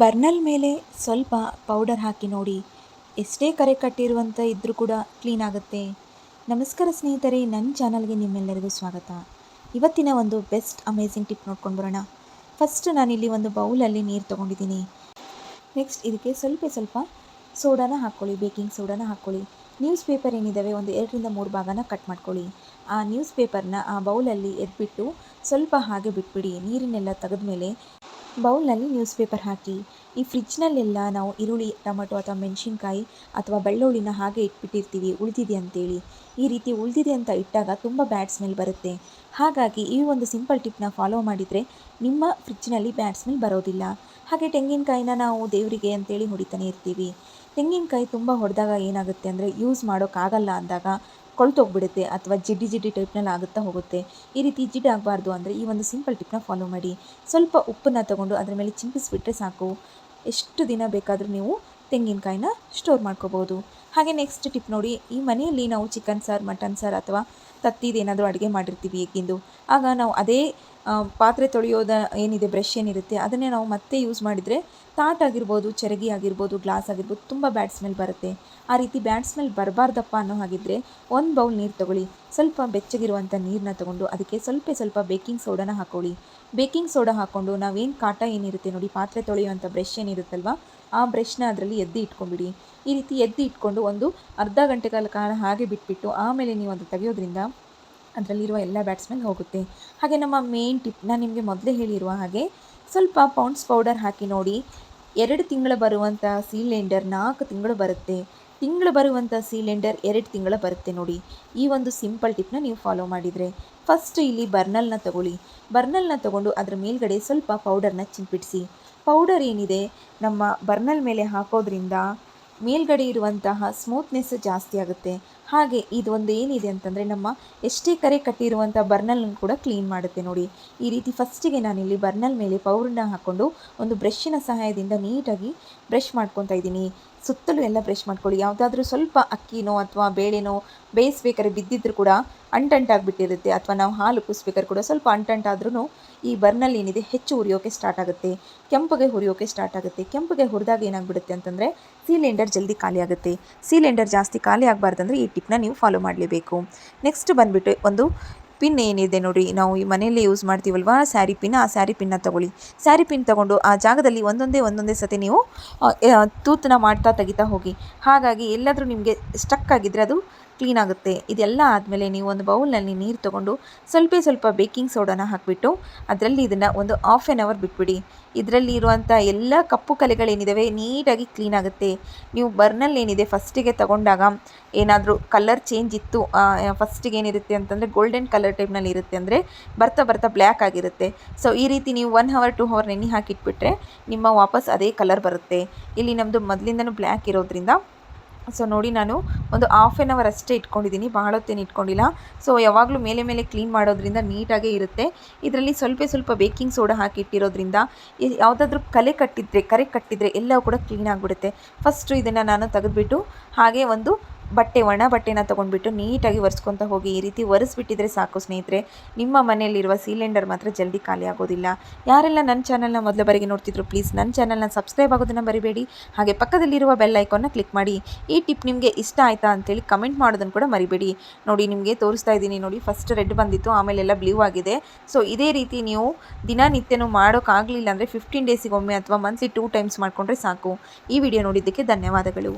Burner ಮೇಲೆ ಸ್ವಲ್ಪ powder ಹಾಕಿ ನೋಡಿ. ಎಷ್ಟೇ ಕರೆ ಕಟ್ಟಿರುವಂಥ ಇದ್ದರೂ ಕೂಡ ಕ್ಲೀನ್ ಆಗುತ್ತೆ. ನಮಸ್ಕಾರ ಸ್ನೇಹಿತರೆ ನನ್ನ ಚಾನಲ್ಗೆ ನಿಮ್ಮೆಲ್ಲರಿಗೂ ಸ್ವಾಗತ. ಇವತ್ತಿನ ಒಂದು ಬೆಸ್ಟ್ ಅಮೇಝಿಂಗ್ ಟಿಪ್ ನೋಡ್ಕೊಂಡು ಬರೋಣ. ಫಸ್ಟ್ ನಾನಿಲ್ಲಿ ಒಂದು ಬೌಲಲ್ಲಿ ನೀರು ತೊಗೊಂಡಿದ್ದೀನಿ. ನೆಕ್ಸ್ಟ್ ಇದಕ್ಕೆ ಸ್ವಲ್ಪ ಸ್ವಲ್ಪ ಸೋಡಾನ ಹಾಕ್ಕೊಳ್ಳಿ, ಬೇಕಿಂಗ್ ಸೋಡಾನ ಹಾಕ್ಕೊಳ್ಳಿ. ನ್ಯೂಸ್ ಪೇಪರ್ ಏನಿದ್ದಾವೆ ಒಂದು ಎರಡರಿಂದ ಮೂರು ಭಾಗನ ಕಟ್ ಮಾಡ್ಕೊಳ್ಳಿ. ಆ ನ್ಯೂಸ್ ಪೇಪರ್ನ ಆ ಬೌಲಲ್ಲಿ ಎದ್ಬಿಟ್ಟು ಸ್ವಲ್ಪ ಹಾಗೆ ಬಿಟ್ಬಿಡಿ. ನೀರನ್ನೆಲ್ಲ ತೆಗೆದ್ಮೇಲೆ ಬೌಲ್ನಲ್ಲಿ ನ್ಯೂಸ್ ಪೇಪರ್ ಹಾಕಿ, ಈ ಫ್ರಿಜ್ನಲ್ಲೆಲ್ಲ ನಾವು ಈರುಳ್ಳಿ, ಟೊಮೆಟೊ ಅಥವಾ ಮೆಣಸಿನ್ಕಾಯಿ ಅಥವಾ ಬೆಳ್ಳುಳ್ಳಿನ ಹಾಗೆ ಇಟ್ಬಿಟ್ಟಿರ್ತೀವಿ, ಉಳಿದಿದೆ ಅಂತೇಳಿ. ಈ ರೀತಿ ಉಳಿದಿದೆ ಅಂತ ಇಟ್ಟಾಗ ತುಂಬ ಬ್ಯಾಡ್ ಸ್ಮೆಲ್ ಬರುತ್ತೆ. ಹಾಗಾಗಿ ಈ ಒಂದು ಸಿಂಪಲ್ ಟಿಪ್ನ ಫಾಲೋ ಮಾಡಿದರೆ ನಿಮ್ಮ ಫ್ರಿಜ್ನಲ್ಲಿ ಬ್ಯಾಡ್ ಸ್ಮೆಲ್ ಬರೋದಿಲ್ಲ. ಹಾಗೆ ತೆಂಗಿನಕಾಯಿನ ನಾವು ದೇವರಿಗೆ ಅಂತೇಳಿ ಹೊಡಿತಾನೆ ಇರ್ತೀವಿ. ತೆಂಗಿನಕಾಯಿ ತುಂಬ ಹೊಡೆದಾಗ ಏನಾಗುತ್ತೆ ಅಂದರೆ ಯೂಸ್ ಮಾಡೋಕ್ಕಾಗಲ್ಲ ಅಂದಾಗ ಕೊಳ್ತೋಗ್ಬಿಡುತ್ತೆ ಅಥವಾ ಜಿಡ್ಡಿ ಜಿಡ್ಡಿ ಟೈಪ್ನಲ್ಲಿ ಆಗುತ್ತಾ ಹೋಗುತ್ತೆ. ಈ ರೀತಿ ಜಿಡ್ಡು ಆಗಬಾರ್ದು ಅಂದರೆ ಈ ಒಂದು ಸಿಂಪಲ್ ಟಿಪ್ನ ಫಾಲೋ ಮಾಡಿ. ಸ್ವಲ್ಪ ಉಪ್ಪನ್ನು ತಗೊಂಡು ಅದರ ಮೇಲೆ ಚಿಂಪಿಸ್ಬಿಟ್ರೆ ಸಾಕು. ಎಷ್ಟು ದಿನ ಬೇಕಾದರೂ ನೀವು ತೆಂಗಿನಕಾಯಿನ ಸ್ಟೋರ್ ಮಾಡ್ಕೋಬೋದು. ಹಾಗೆ ನೆಕ್ಸ್ಟ್ ಟಿಪ್ ನೋಡಿ, ಈ ಮನೆಯಲ್ಲಿ ನಾವು ಚಿಕನ್ ಸಾರು ಮಟನ್ ಸಾರು ಅಥವಾ ತತ್ತಿದೇನಾದರೂ ಅಡುಗೆ ಮಾಡಿರ್ತೀವಿ ಈಗಿಂದು. ಆಗ ನಾವು ಅದೇ ಪಾತ್ರೆ ತೊಳೆಯೋದ ಏನಿದೆ ಬ್ರಷ್ ಏನಿರುತ್ತೆ, ಅದನ್ನೇ ನಾವು ಮತ್ತೆ ಯೂಸ್ ಮಾಡಿದರೆ ತಾಟ್ ಆಗಿರ್ಬೋದು, ಚರಗಿ ಆಗಿರ್ಬೋದು ಗ್ಲಾಸ್ ಆಗಿರ್ಬೋದು, ತುಂಬ ಬ್ಯಾಡ್ ಸ್ಮೆಲ್ ಬರುತ್ತೆ. ಆ ರೀತಿ ಬ್ಯಾಡ್ ಸ್ಮೆಲ್ ಬರಬಾರ್ದಪ್ಪ ಅನ್ನೋ ಹಾಗಿದ್ದರೆ ಒಂದು ಬೌಲ್ ನೀರು ತೊಗೊಳ್ಳಿ. ಸ್ವಲ್ಪ ಬೆಚ್ಚಗಿರುವಂಥ ನೀರನ್ನ ತೊಗೊಂಡು ಅದಕ್ಕೆ ಸ್ವಲ್ಪ ಸ್ವಲ್ಪ ಬೇಕಿಂಗ್ ಸೋಡಾನ ಹಾಕೊಳ್ಳಿ. ಬೇಕಿಂಗ್ ಸೋಡಾ ಹಾಕ್ಕೊಂಡು ನಾವೇನು ಕಾಟ ಏನಿರುತ್ತೆ ನೋಡಿ, ಪಾತ್ರೆ ತೊಳೆಯುವಂಥ ಬ್ರಷ್ ಏನಿರುತ್ತಲ್ವ, ಆ ಬ್ರಷ್ನ ಅದರಲ್ಲಿ ಎದ್ದು ಇಟ್ಕೊಂಬಿಡಿ ಈ ರೀತಿ ಎದ್ದು ಇಟ್ಕೊಂಡು ಒಂದು ಅರ್ಧ ಗಂಟೆ ಕಾಲ ಕಾಲ ಹಾಗೆ ಬಿಟ್ಬಿಟ್ಟು ಆಮೇಲೆ ನೀವು ಅದು ತೆಗೆಯೋದ್ರಿಂದ ಅದರಲ್ಲಿರುವ ಎಲ್ಲ ಬ್ಯಾಟ್ಸ್ಮನ್ ಹೋಗುತ್ತೆ. ಹಾಗೆ ನಮ್ಮ ಮೇನ್ ಟಿಪ್ ನಾನು ನಿಮಗೆ ಮೊದಲೇ ಹೇಳಿರುವ ಹಾಗೆ ಸ್ವಲ್ಪ ಪೌಂಡ್ಸ್ ಪೌಡರ್ ಹಾಕಿ ನೋಡಿ. ಎರಡು ತಿಂಗಳು ಬರುವಂಥ ಸಿಲಿಂಡರ್ ನಾಲ್ಕು ತಿಂಗಳು ಬರುತ್ತೆ. ತಿಂಗಳು ಬರುವಂಥ ಸಿಲಿಂಡರ್ ಎರಡು ತಿಂಗಳು ಬರುತ್ತೆ ನೋಡಿ. ಈ ಒಂದು ಸಿಂಪಲ್ ಟಿಪ್ನ ನೀವು ಫಾಲೋ ಮಾಡಿದರೆ. ಫಸ್ಟ್ ಇಲ್ಲಿ ಬರ್ನಲ್ನ ತಗೊಳ್ಳಿ. ಬರ್ನಲ್ನ ತಗೊಂಡು ಅದರ ಮೇಲ್ಗಡೆ ಸ್ವಲ್ಪ ಪೌಡರ್ನ ಚಿಂಪಿಡಿಸಿ ಪೌಡರ್ ಏನಿದೆ? ನಮ್ಮ ಬರ್ನಲ್ ಮೇಲೆ ಹಾಕೋದ್ರಿಂದ ಮೇಲ್ಗಡೆ ಇರುವಂತಹ ಸ್ಮೂತ್ನೆಸ್ ಜಾಸ್ತಿ ಆಗುತ್ತೆ. ಹಾಗೆ ಇದು ಒಂದು ಏನಿದೆ ಅಂತಂದರೆ ನಮ್ಮ ಎಷ್ಟೇ ಕರೆ ಕಟ್ಟಿರುವಂಥ ಬರ್ನಲ್ನ ಕೂಡ ಕ್ಲೀನ್ ಮಾಡುತ್ತೆ ನೋಡಿ. ಈ ರೀತಿ ಫಸ್ಟಿಗೆ ನಾನಿಲ್ಲಿ ಬರ್ನಲ್ ಮೇಲೆ ಪೌಡ್ರನ್ನ ಹಾಕ್ಕೊಂಡು ಒಂದು ಬ್ರಷ್ಷಿನ ಸಹಾಯದಿಂದ ನೀಟಾಗಿ ಬ್ರಷ್ ಮಾಡ್ಕೊತಾ ಇದ್ದೀನಿ. ಸುತ್ತಲೂ ಎಲ್ಲ ಬ್ರಷ್ ಮಾಡ್ಕೊಳ್ಳಿ. ಯಾವುದಾದ್ರೂ ಸ್ವಲ್ಪ ಅಕ್ಕಿನೋ ಅಥವಾ ಬೇಳೆನೋ ಬೇಯಿಸ್ಬೇಕಾದ್ರೆ ಬಿದ್ದಿದ್ರೂ ಕೂಡ ಅಂಟಂಟಾಗಿಬಿಟ್ಟಿರುತ್ತೆ. ಅಥವಾ ನಾವು ಹಾಲು ಕುಸ್ಬೇಕಾದ್ರೆ ಕೂಡ ಸ್ವಲ್ಪ ಅಂಟಂಟಾದ್ರೂ ಈ ಬರ್ನಲ್ ಏನಿದೆ ಹೆಚ್ಚು ಉರಿಯೋಕೆ ಸ್ಟಾರ್ಟ್ ಆಗುತ್ತೆ. ಕೆಂಪಗೆ ಹುರಿಯೋಕೆ ಸ್ಟಾರ್ಟ್ ಆಗುತ್ತೆ. ಕೆಂಪಗೆ ಹುರಿದಾಗ ಏನಾಗ್ಬಿಡುತ್ತೆ ಅಂತಂದರೆ ಸಿಲಿಂಡರ್ ಜಲ್ದಿ ಖಾಲಿ ಆಗುತ್ತೆ. ಸಿಲಿಂಡರ್ ಜಾಸ್ತಿ ಖಾಲಿ ಆಗಬಾರ್ದಂದ್ರೆ ಈ ಟಿಪ್ನ ನೀವು ಫಾಲೋ ಮಾಡಲೇಬೇಕು. ನೆಕ್ಸ್ಟ್ ಬಂದುಬಿಟ್ಟು ಒಂದು ಪಿನ್ ಏನಿದೆ ನೋಡಿ, ನಾವು ಈ ಮನೆಯಲ್ಲಿ ಯೂಸ್ ಮಾಡ್ತೀವಲ್ವ? ಸ್ಯಾರಿ ಪಿನ್ ಆ ಸ್ಯಾರಿ ಪಿನ್ನ ತಗೊಳ್ಳಿ. ಸ್ಯಾರಿ ಪಿನ್ ತಗೊಂಡು ಆ ಜಾಗದಲ್ಲಿ ಒಂದೊಂದೇ ಒಂದೊಂದೇ ಸತಿ ನೀವು ತೂತನ್ನ ಮಾಡ್ತಾ ತೆಗಿತಾ ಹೋಗಿ. ಹಾಗಾಗಿ ಎಲ್ಲಾದರೂ ನಿಮಗೆ ಸ್ಟಕ್ ಆಗಿದ್ದರೆ ಅದು ಕ್ಲೀನ್ ಆಗುತ್ತೆ. ಇದೆಲ್ಲ ಆದಮೇಲೆ ನೀವು ಒಂದು ಬೌಲ್ನಲ್ಲಿ ನೀರು ತೊಗೊಂಡು ಸ್ವಲ್ಪ ಸ್ವಲ್ಪ ಬೇಕಿಂಗ್ ಸೋಡಾನ ಹಾಕಿಬಿಟ್ಟು ಅದರಲ್ಲಿ ಇದನ್ನು ಒಂದು ಆಫ್ ಆನ್ ಅವರ್ ಬಿಟ್ಬಿಡಿ. ಇದರಲ್ಲಿ ಇರುವಂಥ ಎಲ್ಲ ಕಪ್ಪು ಕಲೆಗಳೇನಿದ್ದಾವೆ ನೀಟಾಗಿ ಕ್ಲೀನ್ ಆಗುತ್ತೆ. ನೀವು ಬರ್ನಲ್ಲಿ ಏನಿದೆ ಫಸ್ಟಿಗೆ ತಗೊಂಡಾಗ ಏನಾದರೂ ಕಲರ್ ಚೇಂಜ್ ಇತ್ತು ಫಸ್ಟಿಗೆ ಏನಿರುತ್ತೆ ಅಂತಂದರೆ ಗೋಲ್ಡನ್ ಕಲರ್ ಟೈಪ್ನಲ್ಲಿ ಇರುತ್ತೆ ಅಂದರೆ ಬರ್ತಾ ಬರ್ತಾ ಬ್ಲ್ಯಾಕ್ ಆಗಿರುತ್ತೆ. ಸೊ ಈ ರೀತಿ ನೀವು ಒನ್ ಹವರ್ ಟು ಹವರ್ ನೆನೆ ಹಾಕಿಟ್ಬಿಟ್ರೆ ನಿಮ್ಮ ವಾಪಸ್ ಅದೇ ಕಲರ್ ಬರುತ್ತೆ. ಇಲ್ಲಿ ನಮ್ಮದು ಮೊದಲಿಂದನೂ ಬ್ಲ್ಯಾಕ್ ಇರೋದ್ರಿಂದ ಸೊ ನೋಡಿ ನಾನು ಒಂದು ಹಾಫ್ ಆನ್ ಅವರ್ ಅಷ್ಟೇ ಇಟ್ಕೊಂಡಿದ್ದೀನಿ. ಬಹಳ ಹೊತ್ತೇನು ಇಟ್ಕೊಂಡಿಲ್ಲ. ಸೊ ಯಾವಾಗಲೂ ಮೇಲೆ ಮೇಲೆ ಕ್ಲೀನ್ ಮಾಡೋದ್ರಿಂದ ನೀಟಾಗೇ ಇರುತ್ತೆ. ಇದರಲ್ಲಿ ಸ್ವಲ್ಪ ಸ್ವಲ್ಪ ಬೇಕಿಂಗ್ ಸೋಡಾ ಹಾಕಿ ಇಟ್ಟಿರೋದ್ರಿಂದ ಯಾವುದಾದ್ರೂ ಕಲೆ ಕಟ್ಟಿದ್ರೆ, ಕರೆ ಕಟ್ಟಿದರೆ ಎಲ್ಲವೂ ಕೂಡ ಕ್ಲೀನ್ ಆಗಿಬಿಡುತ್ತೆ. ಫಸ್ಟು ಇದನ್ನು ನಾನು ತೆಗೆದುಬಿಟ್ಟು ಹಾಗೆ ಒಂದು ಬಟ್ಟೆ, ಒಣ ಬಟ್ಟೆನ ತೊಗೊಂಡ್ಬಿಟ್ಟು ನೀಟಾಗಿ ಒರೆಸ್ಕೊತ ಹೋಗಿ ಈ ರೀತಿ ಒರೆಸ್ಬಿಟ್ಟಿದ್ರೆ ಸಾಕು ಸ್ನೇಹಿತರೆ. ನಿಮ್ಮ ಮನೆಯಲ್ಲಿರುವ ಸಿಲಿಂಡರ್ ಮಾತ್ರ ಜಲ್ದಿ ಖಾಲಿ ಆಗೋದಿಲ್ಲ. ಯಾರೆಲ್ಲ ನನ್ನ ಚಾನಲ್ನ ಮೊದಲ ಬಾರಿಗೆ ನೋಡ್ತಿದ್ರು, ಪ್ಲೀಸ್ ನನ್ನ ಚಾನಲ್ನ ಸಬ್ಸ್ಕ್ರೈಬ್ ಆಗೋದನ್ನು ಮರಿಬೇಡಿ. ಹಾಗೆ ಪಕ್ಕದಲ್ಲಿರುವ ಬೆಲ್ ಐಕಾನ್ನ ಕ್ಲಿಕ್ ಮಾಡಿ. ಈ ಟಿಪ್ ನಿಮಗೆ ಇಷ್ಟ ಆಯಿತಾ ಅಂತೇಳಿ ಕಮೆಂಟ್ ಮಾಡೋದನ್ನು ಕೂಡ ಮರಿಬೇಡಿ. ನೋಡಿ, ನಿಮಗೆ ತೋರಿಸ್ತಾ ಇದ್ದೀನಿ ನೋಡಿ, ಫಸ್ಟ್ ರೆಡ್ ಬಂದಿತ್ತು, ಆಮೇಲೆಲ್ಲ ಬ್ಲೂ ಆಗಿದೆ. ಸೊ, ಇದೇ ರೀತಿ ನೀವು ದಿನನಿತ್ಯನೂ ಮಾಡೋಕ್ಕಾಗಲಿಲ್ಲ ಅಂದರೆ ಫಿಫ್ಟೀನ್ ಡೇಸಿಗೊಮ್ಮೆ ಅಥವಾ ಮಂತ್ಲಿ ಟೂ ಟೈಮ್ಸ್ ಮಾಡಿಕೊಂಡ್ರೆ ಸಾಕು. ಈ ವಿಡಿಯೋ ನೋಡಿದ್ದಕ್ಕೆ ಧನ್ಯವಾದಗಳು.